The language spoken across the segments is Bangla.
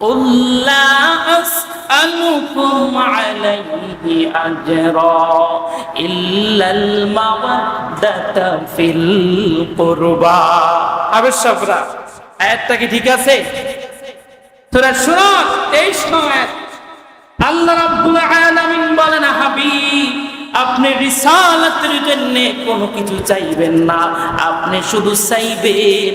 قل لا أسألكم عليه أجرا إلا المودة في القربى আবশ্যকরা আয়াতটা কি ঠিক আছে তোরা শুনো তেইশ নয় আল্লাহ রাব্বুল আলামিন বলেন হাবিব আপনি রিসালাতের জন্য কোনো কিছু চাইবেন না আপনি শুধু চাইবেন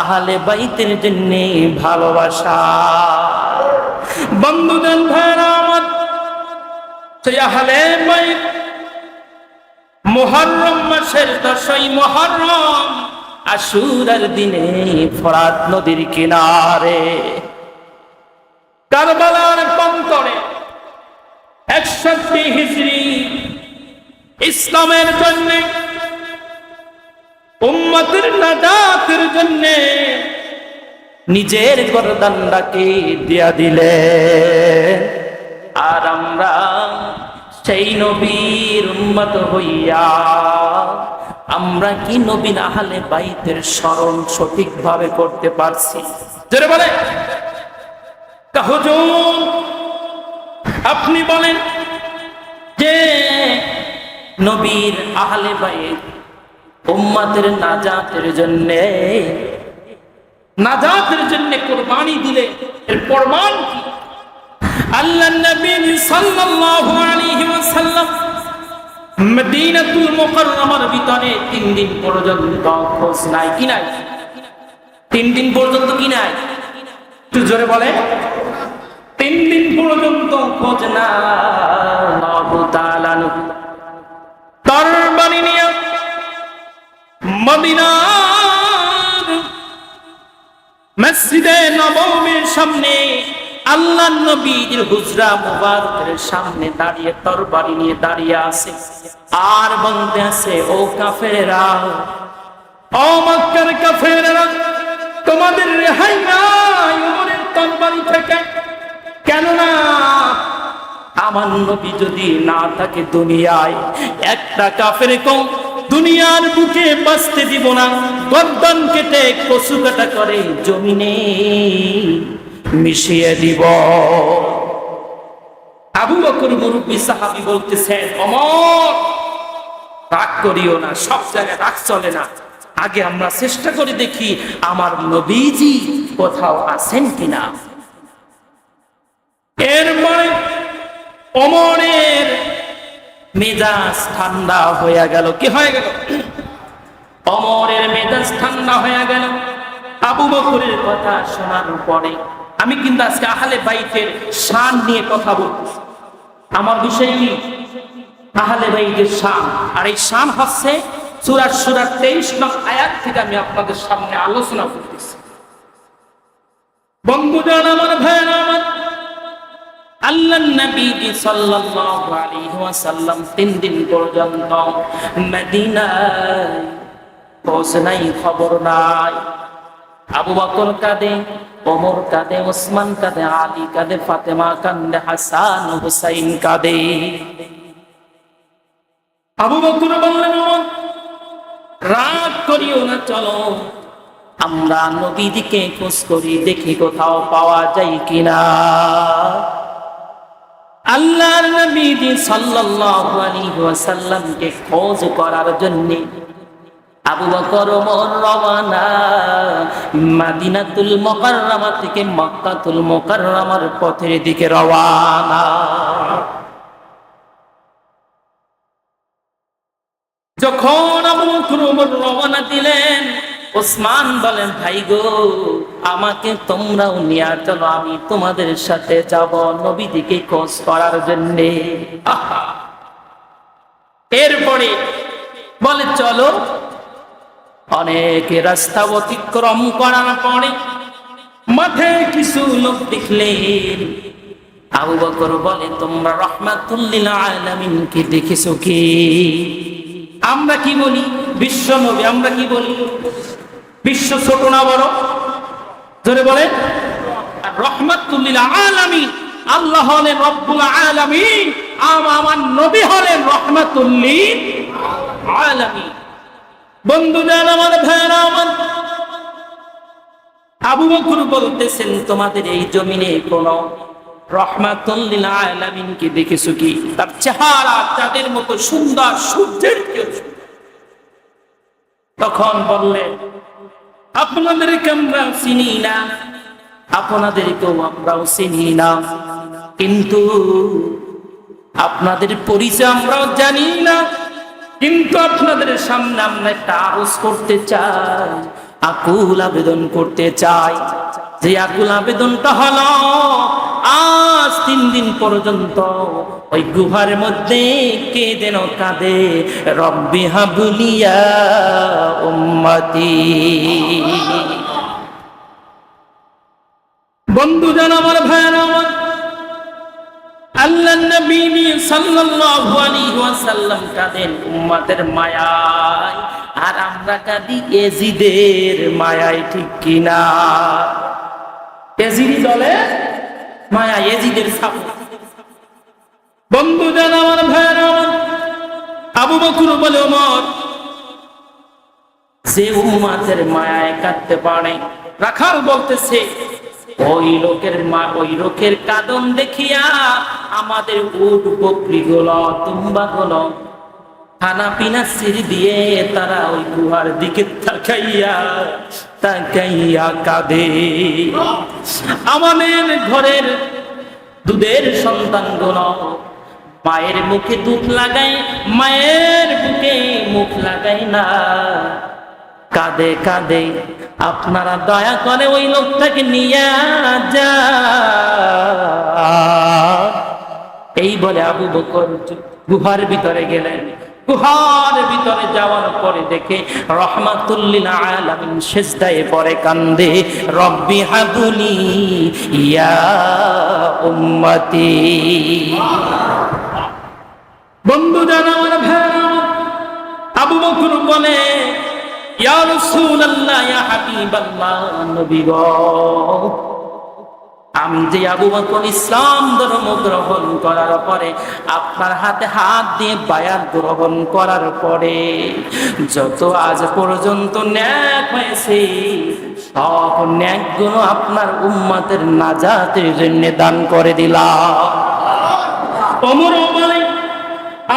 আহলে বাইতের জন্য ভালোবাসা। ভাইরা আমার, সেই আহলে বাইত। মোহরম মাসের দশই মোহরম আশুরার দিনে ফরাত নদীর কিনারে। কারবালার প্রান্তরে একষট্টি হিজড়ি ইসলামের জন্য, উম্মতের নাজাতের জন্য নিজের গরদানটাকে দিয়া দিলে। আর আমরা সেই নবীর উন্মত হইয়া, আমরা কি নবীন আহলে বাইতের স্মরণ সঠিকভাবে করতে পারছি? বলে আপনি বলেন নবীর আহলে বাইত উম্মাতের নাজাতের জন্যে। নাজাতের জন্য কোরবানি দিলে এর প্রমাণ কি? আল্লাহ নবী সাল্লাল্লাহু আলাইহি ওয়াসাল্লাম মদিনাতুল মুকাররমার ভিতরে তিন দিন পর্যন্ত খোঁজ নাই, কি নাই? তিন দিন পর্যন্ত কি নাই? একটু জোরে বলে। তিন দিন পর্যন্ত খোঁজ না আল্লাহু তাআলা তরবারি নিয়ে মদিনার মসজিদে নবমীর সামনে আল্লাহ নবীর হুজরা মুবারকের সামনে দাঁড়িয়ে তরবারি নিয়ে দাঁড়িয়ে আছে। আর বলতে আছে, ও কাফেরা, ও মক্কার কাফেরা, তোমাদের রেহাই নাই ওমরের তরবারি থেকে। কেননা আমার নবী যদি না থাকে দুনিয়ায়, একটা কাফের কম দুনিয়ার বুকে বাঁচতে দিব না। গর্দন কেটে কচু কাটা করে জমিনে মিশিয়ে দিব। আবু বকর মুরব্বী সাহাবি বলতেছেন, অমর, রাগ করিও না, সব জায়গায় রাগ চলে না। আগে আমরা চেষ্টা করে দেখি আমার নবীজি কোথাও আছেন কিনা। এরপরে অমরের মেজাজ ঠান্ডা হয়ে গেল। কি হয়ে গেল? অমরের মেজাজ ঠান্ডা হয়ে গেল। আবু বকরের কথা শোনার পরে আমি কিন্তু আজকে আহলে বাইতের শান নিয়ে কথা বলতেছি। আমার বিষয় কি? আহলে বাইতের শান। আর এই শান হচ্ছে সুরার সুরার তেইশ নং আয়াত থেকে আমি আপনাদের সামনে আলোচনা করতেছি। বন্ধুজন আমার ভাইয়ের, আমার আল্লাহ নবী সাল্লাল্লাহু আলাইহি ওয়াসাল্লাম তিন দিন পর্যন্ত মদিনায় পৌঁছে নাই খবর নাই। আবু বকর কাঁদে, ওমর কাঁদে, ওসমান কাঁদে, আলী কাঁদে, ফাতেমা কান্দে হাসান, হুসাইন কাঁদে। আবু বকর বললেন রাগ করিও না, চলো। আমরা নবীদিকে খোঁজ করি, দেখি কোথাও পাওয়া যায় কিনা। আল্লাহর নবী সাল্লাল্লাহু আলাইহি ওয়াসাল্লামকে খোঁজ করার জন্য আবু বকর ওমর রওয়ানা মাদিনাতুল মুকাররমা থেকে মক্কাতুল মুকাররমার পথের দিকে রওয়ানা। যখন আবু বকর ওমর রওয়ানা দিলেন ওসমান বলেন, ভাই গো, আমাকে তোমরাও নিয়ে চলো, আমি তোমাদের সাথে যাব নবীদিকে খোঁজ করার জন্যে। এরপরে বলে, চলো। অনেক রাস্তা অতিক্রম করার পরে মাঠে কিছু লোক দেখলেন। আবু বকর বলে, তোমরা রহমাতুল্লিল আলামিনকে দেখেছ কি? আমরা কি বলি? বিশ্ব নবী, আমরা কি বলি? বিশ্ব ছোট না বড়? ধরে বলে আল্লাহ হলেন রব্বুল আমার নবী হলেন আমার। আবু বকর বলতেছেন, তোমাদের এই জমিনে কোন রহমাতুল্লিল আলামিনকে দেখেছ কি? তার চেহারা চাঁদের মতো সুন্দর, সূর্যের তখন বললেন আপনাদেরকে আমরা চিনি না, আপনাদেরকেও আমরাও চিনি না। কিন্তু আপনাদের পরিচয় আমরাও জানি না। কিন্তু আপনাদের সামনে আমরা একটা আরজ করতে চাই, আকুল আবেদন করতে চাই। যে আকুল আবেদনটা হলো আজ তিন দিন পর্যন্ত ওই গুহার মধ্যে কে যেন কাঁদে? রব্বি হাবুলিয়া উম্মতি। বন্ধু জান আমার ভাইয়ের আমার আল্লাহ নবী সাল্লাল্লাহু আলাইহি ওয়াসাল্লাম কাঁদেন উম্মতের মায়ায়। আর আমরা কাঁদি এজিদের মায়ায়, ঠিক কিনা? এজিদি দলে মায়া এজিদের সাপ। বন্ধু জান আমার ভাইয়ের আমার আবু বকর বলে ওমর। যে উম্মাতের মায়ায় কাঁদতে পারে। রাখাল বলতেছে ওই লোকের মা ওই লোকের কাদম দেখিয়া আমাদের উট বকরি গুলো তুম্বা গুলো খানা পিনা সির দিয়ে তারা ওই গুহার দিকে তাকাইয়া আমাদের ঘরের দুধের সন্তান মায়ের মুখে দুধ লাগায়, মায়ের বুকে মুখ লাগায় না। কাঁদে কাঁদে, আপনারা দয়া করে ওই লোকটাকে নিয়ে যা এই বলে আবু বকর গুহার ভিতরে গেলেন। গুহার ভিতরে যাওয়ার পরে দেখে রহমাতুল্লিল আলামিন সেজদায় পরে কান্দে, রব্বি হাবুলি ইয়া উম্মতি। বন্ধু জানা আমার ভাইরা আবু বকর বলে, ইয়া রাসূলুল্লাহ, ইয়া হাবিবাল্লাহ, নবী গো। আমি যে আবু বকর ইসলাম ধর্ম গ্রহণ করার পরে, আপনার হাতে হাত দিয়ে বায়াত গ্রহণ করার পরে, যত আজ পর্যন্ত ন্যাক হয়েছে, সব ন্যাকগুলো আপনার উম্মাতের নাজাতের জন্য দান করে দিলাম।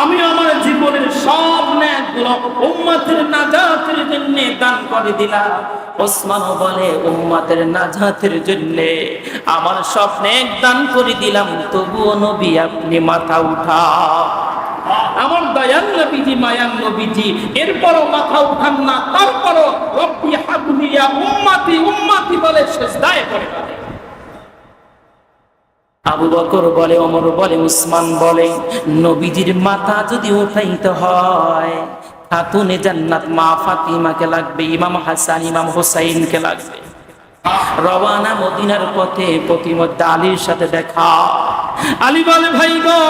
আমি আমার জীবনের সব ন্যাকগুলো উম্মাতের নাজাতের জন্য দান করে দিলাম। ওসমান বলে, উম্মাতের নাজাতের জন্য আমার স্বপ্নে দান করে দিলাম, তবুও নবী আপনি মাথা উঠা আমার দয়াল নবীজি মায়ান নবীজি, এরপরও মাথা উঠান না, তারপরও রব্বি হাবলিয়া উম্মাতি উম্মাতি বলে শেষদায় পড়ে। আবু বকর বলে অমর বলে, উসমান বলে, নবীজির মাথা যদি উঠাইতে হয় খাতুনে জান্নাত মা ফাতিমাকে লাগবে, ইমাম হাসান, ইমাম হোসাইনকে লাগবে। রওয়ানা মদিনার পথে প্রতিমধ্যে আলীর সাথে দেখা। আলী বলে, ভাই গো,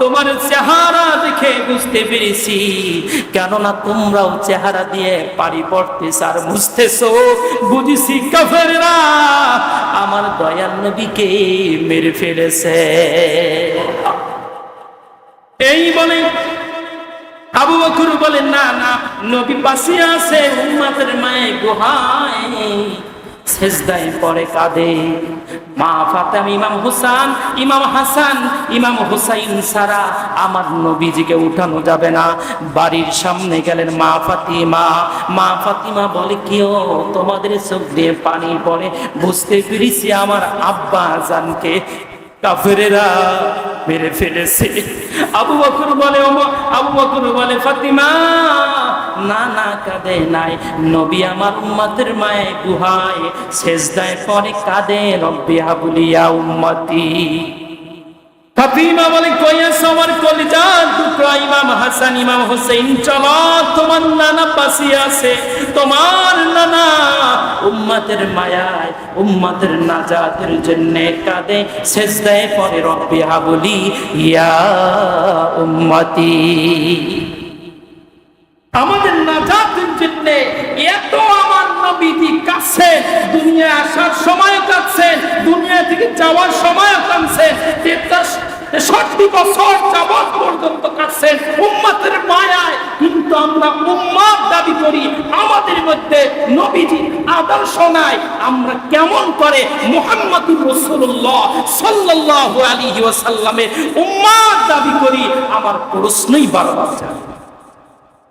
তোমার চেহারা দেখে বুঝতে পেরেছি। কেননা তোমরাও চেহারা দিয়ে পারি পড়তেছ আর বুঝতেছো, বুঝেছি কাফেররা আমার দয়াল নবীকে মেরে ফেলেছে। এই বলে আবু বকর বলে না না, নবী পাশে আছে, উম্মাতের মায়ে গুহায়। সেজদায় পরে কাঁদে। মা ফাতেমা, ইমাম হুসান ইমাম হাসান, ইমাম হুসাইন সারা আমার নবীজিকে উঠানো যাবে না। বাড়ির সামনে গেলেন মা ফাতিমা। মা ফাতিমা বলে কেউ তোমাদের চোখ দিয়ে পানি পড়ে, বুঝতে পেরেছি আমার আব্বা জানকে কাফেরেরা মেরে ফেলেছে। আবু বকর বলে আবু বকর বলে, ফাতিমা, না না, কাঁদে নাই। নবী আমার উম্মতের মায়ে গুহায়, সেজদায় পরে কাঁদে রব্বি আবুলিয়া উম্মতি। ফাতিমা বলে কইয়াছ আমার কলিজার টুকরা ইমাম হাসান, ইমাম হোসেন চলো তোমার নানা পাশে আছে, তোমার নানা উম্মাতের মায়ায়, উম্মাতের নাজাতের জন্য কাঁদে, সেজদায় পরে রব্বি হাবুলি, ইয়া উম্মতি। আমাদের নাজাতের জন্য এত আমার নবীজি কাছে দুনিয়া আসার সময় কাঁদছেন দুনিয়া থেকে যাওয়ার সময় কাঁদছেন তেষট্টি বছর যাবৎ পর্যন্ত কাঁদছেন উম্মাতের মায়ায় কিন্তু আমরা উম্মাদ দাবি করি, আমাদের মধ্যে নবীজি আদর্শ নাই। আমরা কেমন করে মোহাম্মদুর রসুল্লাহ সাল্লাল্লাহু আলাইহি ওয়াসাল্লামের উম্মাদ দাবি করি, আমার প্রশ্নই বারবার যায়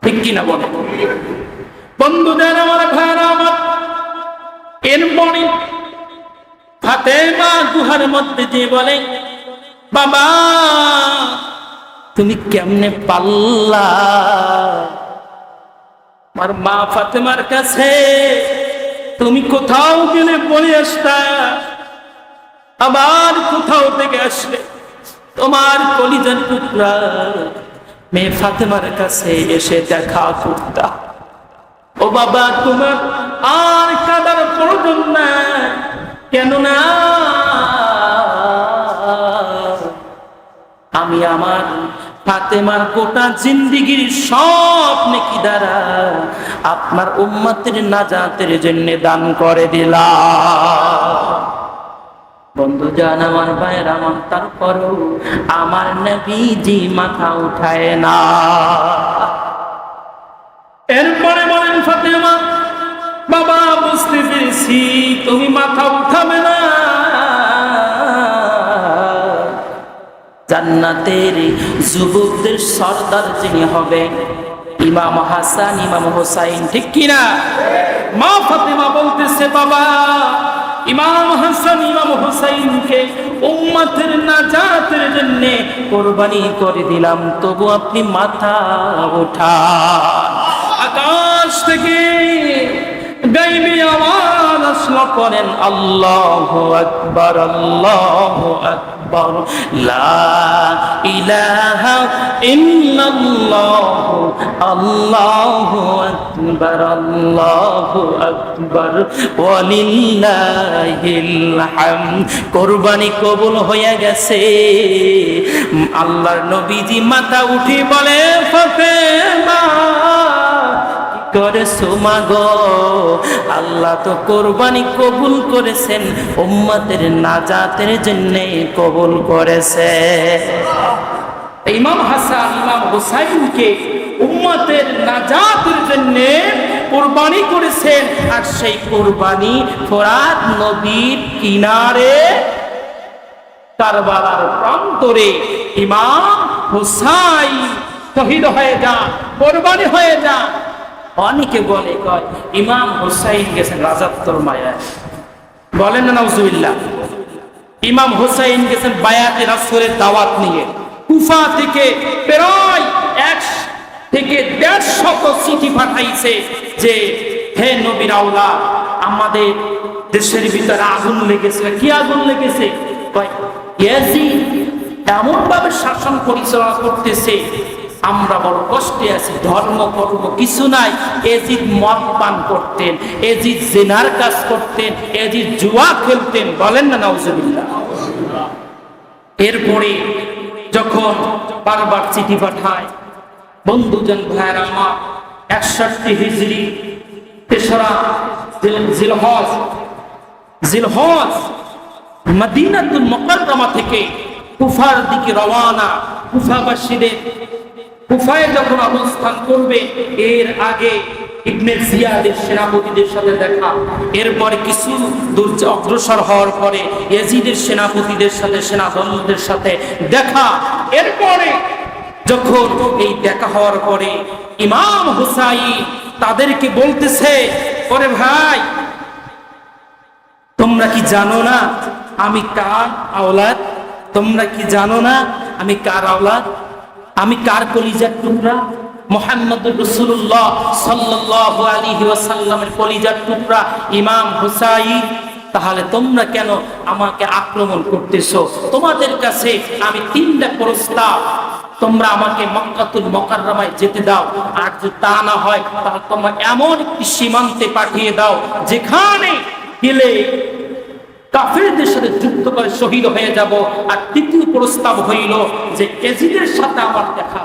ঠিক কিনা বলে বন্ধুদের আমার ভাইরা আমার এরপরে ফাতেমা গুহার মধ্যে যে বলে বাবা, তুমি কেমনে পাল্লা? আমার মা ফাতেমার কাছে, তুমি কোথাও গেলে বলে আসতা? আবার কোথাও থেকে আসলে তোমার কলিজার টুকরা মেয়ে ফাতেমার কাছে এসে দেখা করতা। ও বাবা, তোমার আর কাদার প্রয়োজন নাই। কেননা আমি আমার ফাতেমার গোটা জিন্দিগির সব নেকি দ্বারা আপনার উম্মতের নাজাতের জন্য দান করে দিলাম। বন্ধু জান, আমার ভাইয়ের, আমার তারপরও আমার নবীজি মাথা উঠায় না। এরপরে বলেন, ফাতেমা, বাবা বুঝতে পেরেছি তুমি মাথা উঠাবে না। জান্নাতের যুবকদের সর্দার যিনি হবেন ইমাম হাসান, ইমাম হোসাইন, ঠিক কিনা? মা ফাতেমা বলতেছে, বাবা, ইমাম হাসান, ইমাম হোসাইনকে উম্মতের নাজাতের জন্য কোরবানি করে দিলাম, তবু আপনি মাথা ওঠা আকাশ থেকে গাইবি আওয়াজ আসলো করেন আল্লাহ আকবার আল্লাহ আকবার। লা ইল্লাল্লাহ আকবার হামদ। কুরবানি কবুল হয়ে গেছে। আল্লাহর নবীজি মাথা উঠি বলে ফাতেমা করে সোমাগো আল্লাহ তো কোরবানি কবুল করেছেন, উম্মতের নাজাতের জন্য কবুল করেছে। ইমাম হাসান, ইমাম হুসাইনকে উম্মতের নাজাতের জন্য কোরবানি করেছেন, আর সেই কোরবানি ফোরাত নদীর কিনারে, কারবালার প্রান্তরে ইমাম হুসাইন শহীদ হয়ে যান, কোরবানি হয়ে যান। অনেকে বলে, কয়, ইমাম হুসাইন গেছেন রাজাত্তর মায়া। বলেন না নজুবিল্লাহ ইমাম হুসাইন গেছেন বায়াতে রাসূলের দাওয়াত নিয়ে। কুফা থেকে প্রায় এক থেকে দেড় শত চিঠি পাঠাইছে যে, হে নবীর আওলা আমাদের দেশের ভিতরে আগুন লেগেছে। কি আগুন লেগেছে? এমন ভাবে শাসন পরিচালনা করতেছে আমরা বড় কষ্টে আছি, ধর্ম, কর্ম কিছু নাই। এজিদ মদ পান করতেন, এজিদ জেনার কাজ করতেন, এজিদ জুয়া খেলতেন, বলেন না নাউজুবিল্লাহ। এরপরে যখন বারবার চিঠি পাঠায়, বন্ধুজন ভাইয়ের আমার একষট্টি হিজড়ি তেসরা জিল- জিলহজ জিলহজ, মদিনাতুল মুকাররমা থেকে কুফার দিকে রওয়ানা, কুফাবাসীদের কুফায় যখন অবস্থান করবে, এর আগে সেনাপতিদের সাথে দেখা। দূর অগ্রসর হওয়ার পরে ইয়াজিদের সেনাপতিদের সাথে সাথে দেখা। এরপরে যখন দেখা হওয়ার ইমাম হুসাইন তাদেরকে বলতেছে, ওরে ভাই, তোমরা কি জানো না আমি কার আওলাদ? তোমরা কি জানো না আমি কার আওলাদ? আমি কার কলিজার টুকরা? মোহাম্মদ রসুল্লাহ সাল্লাহ আলী ওয়াসাল্লামের কলিজার টুকরা, ইমাম হুসাইন। তাহলে তোমরা কেন আমাকে আক্রমণ করতেছো? তোমাদের কাছে আমি তিনটা প্রস্তাব। তোমরা আমাকে মক্কাতুল মকাররমায় যেতে দাও। আর যদি তা না হয়, তাহলে তোমরা এমন একটি সীমান্তে পাঠিয়ে দাও, যেখানে গেলে কাফেরদের সাথে যুদ্ধ শহীদ হয়ে যাব আর তৃতীয় প্রস্তাব হইল যে এজিদের সাথে আমার দেখা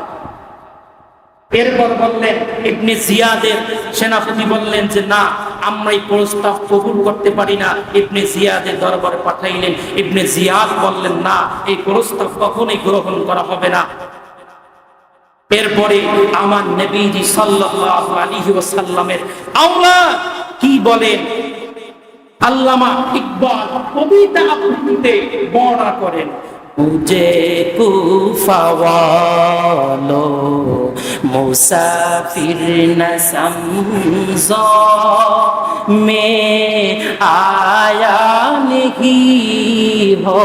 এরপর বললেন, ইবনে জিয়াদের সেনাপতি বললেন যে, না, আমরা এই প্রস্তাব কবুল করতে পারি না। ইবনে জিয়াদের দরবারে পাঠাইলেন। ইবনে জিয়াদ বললেন, না, এই প্রস্তাব কখনোই গ্রহণ করা হবে না। এরপরে আমার নবীজি সাল্লাল্লাহু আলাইহি ওয়াসাল্লামের আওলা কি বলেন? আল্লামা ইকবাল কবিতা আবৃত্তিতে বর্ণনা করেন উজে কুফাওয়ালো মুসাফির না সমঝো মে আয়া নেহি হো।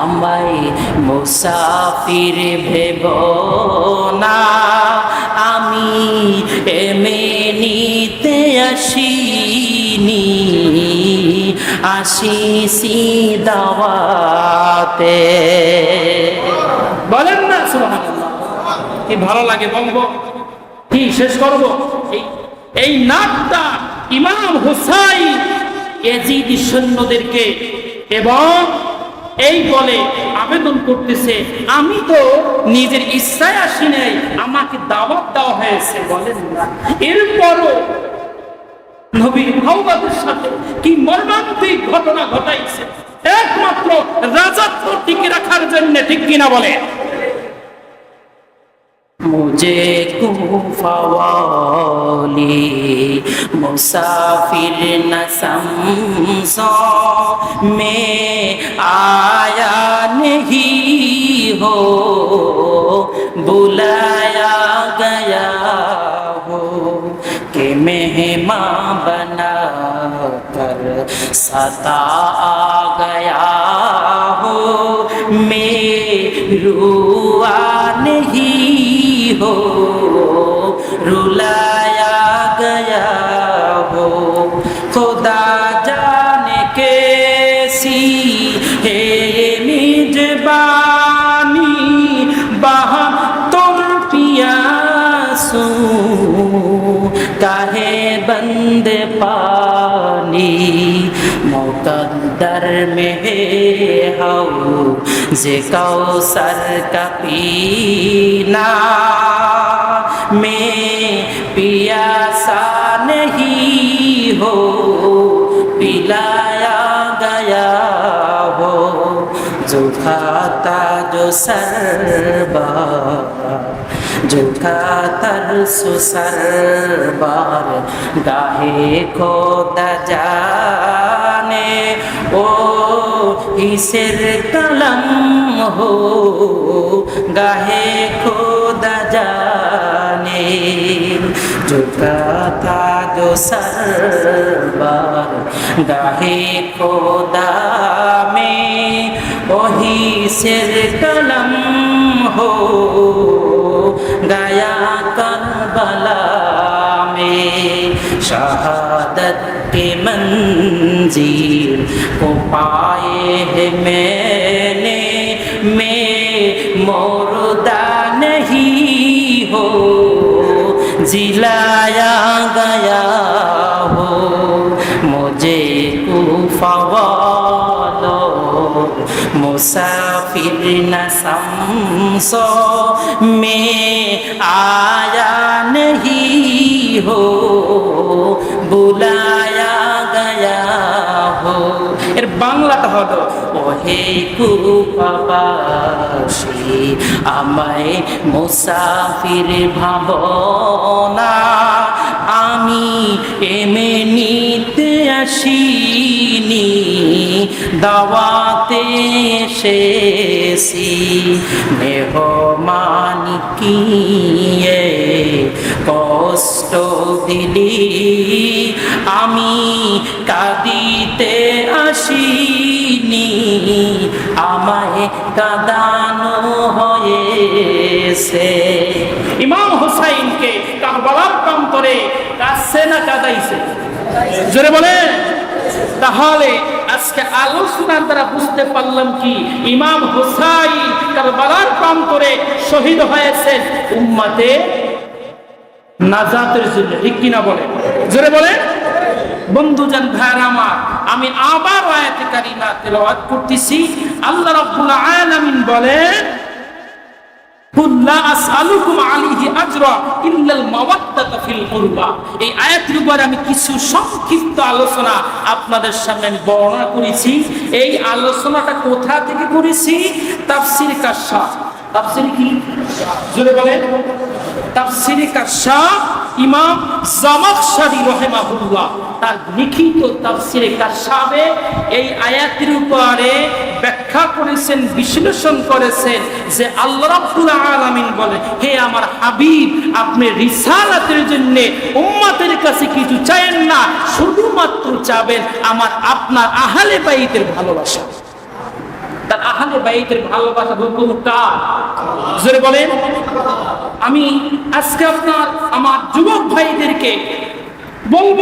আমায় মুসাফির ভেব না। আমি এমে এমনিতে আসিনি। আসিসি দাওয়াতে। বলেন না কি ভালো লাগে বলব? কি শেষ করব? এই এই নাটটা ইমাম হুসাইন এজিদি সৈন্যদেরকে এবং এই বলে আবেদন করতেছে, আমি তো নিজের ইচ্ছায় আসি নাই, আমাকে দাওয়াত দেওয়া হয়েছে। বলেন এরপরও নবীর ভাওবাদের সাথে কি মর্মান্তিক ঘটনা ঘটাইছে? একমাত্র রাজাত্ব টিকে রাখার জন্য ঠিক কিনা বলে? مجھے والی مسافر نہ سمسو میں آیا نہیں ہو، بلایا گیا ہو کہ مہماں بنا کر ستا آ گیا میں روआ نہیں ہو رلایا گیا ہو خدا جانے کیسی ہے میجبانی بہا تم پیاسو کاہے بند پا میں ہے حوض کوثر کا پینا، میں پیا سا نہیں ہو، پلایا گیا ہو، جو کھاتا جو سربا تر سو سر بار گاہے کو دجانے اسر قلم ہو گاہے خدا جانے جھکاتا جو سر بار گاہے خدا میں وہی سر قلم ہو گایا شہادت کی منزل کو پائے ہے میں نے میں مردہ نہیں ہو جلایا گیا ہو مجھے کو فوار মুসাফির না সমসো মে আয়া নহি হো বুলা এর বাংলাটা হলো ওহে কুপাবাসী আমায় মুসাফির ভাবনা, আমি এমনিতে আসিনি, দাওয়াতে এসেছি, মেহমানি কি দিলি আমি কাঁদিতে আসিনি। আমায় কাঁদানো হয়েছে। ইমাম হুসাইনকে কারবালার প্রান্তরে কাছে না কাঁদাইছে? জোরে বলে তাহলে আজকে আলোচনার দ্বারা বুঝতে পারলাম কি, ইমাম হুসাইন কারবালার প্রান্তরে শহীদ হয়েছে উম্মাতে নাজাতের জন্য, ঠিক কিনা বলে? জোরে বলে? বন্ধুজন ভাইয়ের আমার, আমি আবার আয়াতে কারিমা তেলাওয়াত করতেছি। আল্লাহ রাব্বুল আলামিন বলে এই আমি কিছু সংক্ষিপ্ত আলোচনা আপনাদের সামনে আমি বর্ণনা করেছি। এই আলোচনাটা কোথা থেকে করেছি? তাফসির কাশা তাফসির কি? জোরে বলেন তাফসির কাশা ইমাম জামাখশারি রহিমাহুল্লাহ। তার লিখিত তাফসিরে কাশাবে এই আয়াতের উপরে ব্যাখ্যা করেছেন, বিশ্লেষণ করেছেন যে আল্লাহ রাব্বুল আলামিন বলে, হে আমার হাবিব, আপনি রিসালাতের জন্য উম্মতের কাছে কিছু চাইেন না, শুধুমাত্র চাবেন আমার আপনার আহলে বাইতের ভালোবাসা। বাইতের ভালোবাসা বলব কার বলেন, আমি আজকে আপনার, আমার যুবক ভাইদেরকে বলব,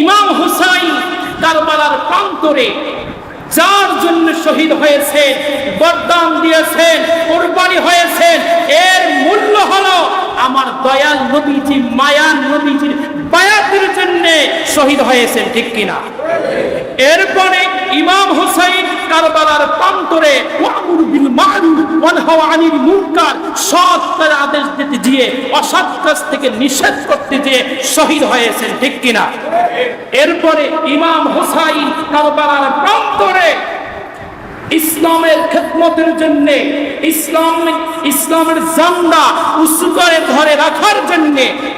ইমাম হুসাইন কারবালার প্রান্তরে যার জন্য শহীদ হয়েছেন, বরদান দিয়েছেন, কোরবানি হয়েছেন, এর মূল্য হলো আমার দয়াল নবীজি মায়ান নবীজির বায়াতের জন্য শহীদ হয়েছেন, ঠিক কিনা? এরপরে ইমাম হুসাইন কারবালার প্রান্তরে, ওয়ামুর বিল মারুফ আনিল মুনকার সৎ আদেশ দিতে অসৎ কাজ থেকে নিষেধ করতে গিয়ে শহীদ হয়েছেন, ঠিক কিনা? এরপরে ইমাম হুসাইন কারবালার প্রান্তরে ইসলামের খেদমতের জন্য, ইসলাম, ইসলামের জান্ডা উঁচু করে ধরে রাখার জন্য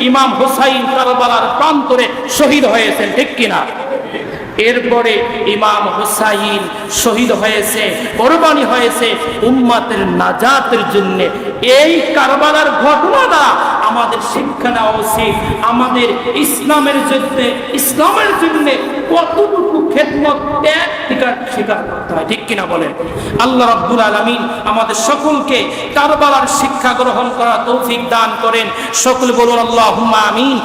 ইমাম হুসাইন কারবালার প্রান্তরে শহীদ হয়েছেন, ঠিক কিনা? এরপরে ইমাম হুসাইন শহীদ হয়েছে, কোরবানি হয়েছে উম্মাতের নাজাতের জন্য। এই কারবালার ঘটনাটা আমাদের শিক্ষা নেওয়া উচিত। আমাদের ইসলামের জন্য ইসলামের জন্য কতটুকু খেদমত ত্যাগ স্বীকার করতে হয়, ঠিক কিনা বলেন? আল্লাহ রাব্বুল আলামিন আমাদের সকলকে কারবালার শিক্ষা গ্রহণ করা তৌফিক দান করেন। সকল বলুন, আল্লাহুম্মা আমিন।